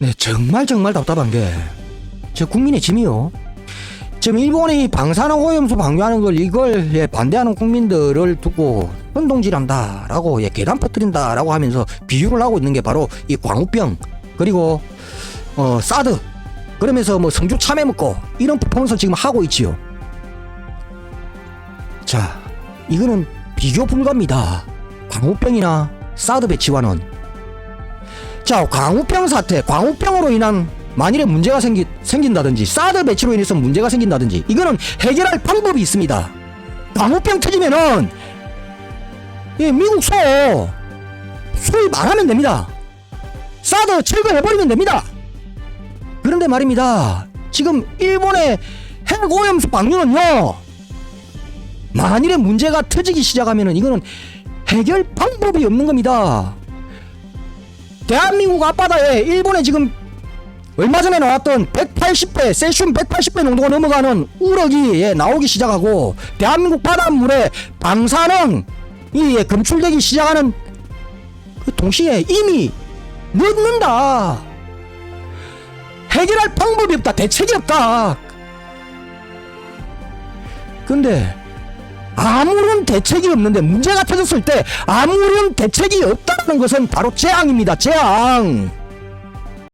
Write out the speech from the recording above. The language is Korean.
네, 정말 정말 답답한 게, 저 국민의 짐이요. 지금 일본이 방사능 오염수 방류하는 걸 이걸 예, 반대하는 국민들을 두고 운동질한다라고 예, 계단 퍼뜨린다라고 하면서 비유를 하고 있는 게 바로 이 광우병 그리고 어 사드 그러면서 뭐 성주 참외 먹고 이런 퍼포먼스 지금 하고 있지요. 자, 이거는 비교 불가입니다. 광우병이나 사드 배치와는 자, 광우병 사태, 광우병으로 인한 만일에 문제가 생기, 생긴다든지 사드 배치로 인해서 문제가 생긴다든지 이거는 해결할 방법이 있습니다. 광우병 터지면은 예, 미국 소 수입 안 하면 됩니다. 사드 철거해버리면 됩니다. 그런데 말입니다. 지금 일본의 핵 오염수 방류는요. 만일에 문제가 터지기 시작하면은 이거는 해결 방법이 없는 겁니다. 대한민국 앞바다에 일본에 지금 얼마 전에 나왔던 180배 세슘 180배 농도가 넘어가는 우럭이 예, 나오기 시작하고 대한민국 바닷물에 방사능 이 예, 검출되기 시작하는 그 동시에 이미 늦는다. 해결할 방법이 없다. 대책이 없다. 근데 아무런 대책이 없는데 문제가 터졌을 때 아무런 대책이 없다는 것은 바로 재앙입니다. 재앙.